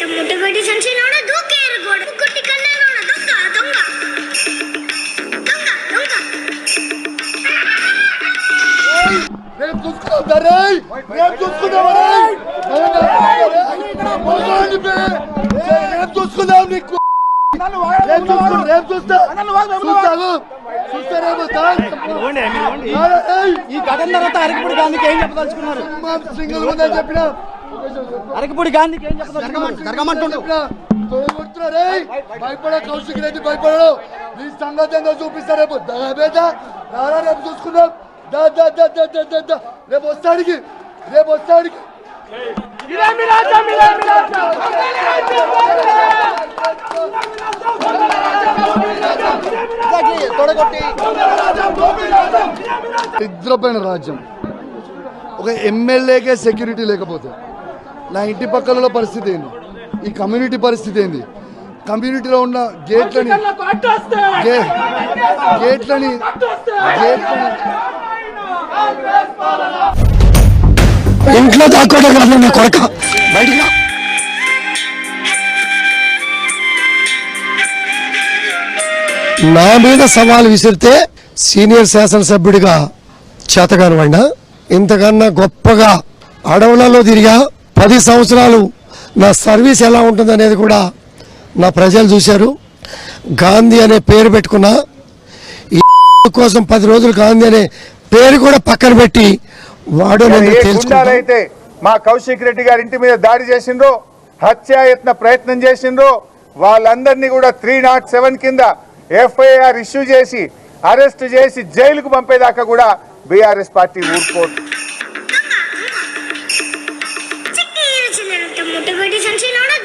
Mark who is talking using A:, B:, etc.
A: ಮತ್ತೆ ಮುಟ್ಟುಗಡ್ಡಿ ಸಂಚಿ ನೋಡ ದೂಕೆ ಇರಗೋಡ ಕುಟ್ಟಿ ಕಲ್ಲ ನೋಡ ದೊಂಗ ದೊಂಗ ದೊಂಗ ದೊಂಗ
B: నేను చూసుకుంటా రే నేను చూసుకుంటా రేపు చూసుకుందాం నీకు. రేపు చూసుకుంటా రేపు చూస్తా. చూస్తాను. ఈ
C: ఘటన తర్వాత అరకుడు గాంధీకి ఏం చెప్పదలుచుకున్నారు?
B: సింగిల్ ఉందని చెప్పినా.
C: అరకపూడి గాంధీకి ఏం
B: జరగమంటుండు. భయపడ కౌశిక్ రెడ్డి భయపడడు నీ సంగతి ఏందో చూపిస్తా రేపు. రేపు చూసుకుందాం. దా దా దా దా దా దా దా. రేపు వస్తాడికి. రేపు వస్తాడికి. నిద్రపోయిన రాజ్యం. ఒక ఎమ్మెల్యేకే సెక్యూరిటీ లేకపోతే నా ఇంటి పక్కల పరిస్థితి ఏంది? ఈ కమ్యూనిటీ పరిస్థితి ఏంది? కమ్యూనిటీలో ఉన్న గేట్లని గేట్లని గేట్లని
D: ఇంట్లో దాక్కోవడం కాదు నా కొరక బయటికి రా. నా మీద సవాల్ విసిరితే సీనియర్ శాసనసభ్యుడిగా చేతగాని వాడినా ఇంతకన్నా గొప్పగా అడవులలో తిరిగా పది సంవత్సరాలు నా సర్వీస్ ఎలా ఉంటుందనేది కూడా నా ప్రజలు చూశారు. గాంధీ అనే పేరు పెట్టుకున్నా ఈ కోసం పది రోజులు గాంధీ అనే పేరు కూడా పక్కన పెట్టి వాడు గుండాలైతే
E: మా కౌశిక్ రెడ్డి గారి ఇంటి మీద దాడి చేసిండ్రో హత్యాయత్న ప్రయత్నం చేసిండ్రో వాళ్ళందరినీ కూడా త్రీ నాట్ సెవెన్ కింద ఎఫ్ఐఆర్ ఇష్యూ చేసి అరెస్ట్ చేసి జైలుకు పంపేదాకా కూడా బీఆర్ఎస్ పార్టీ ఊరుకోదు.
A: মোটিভেশন ছিল না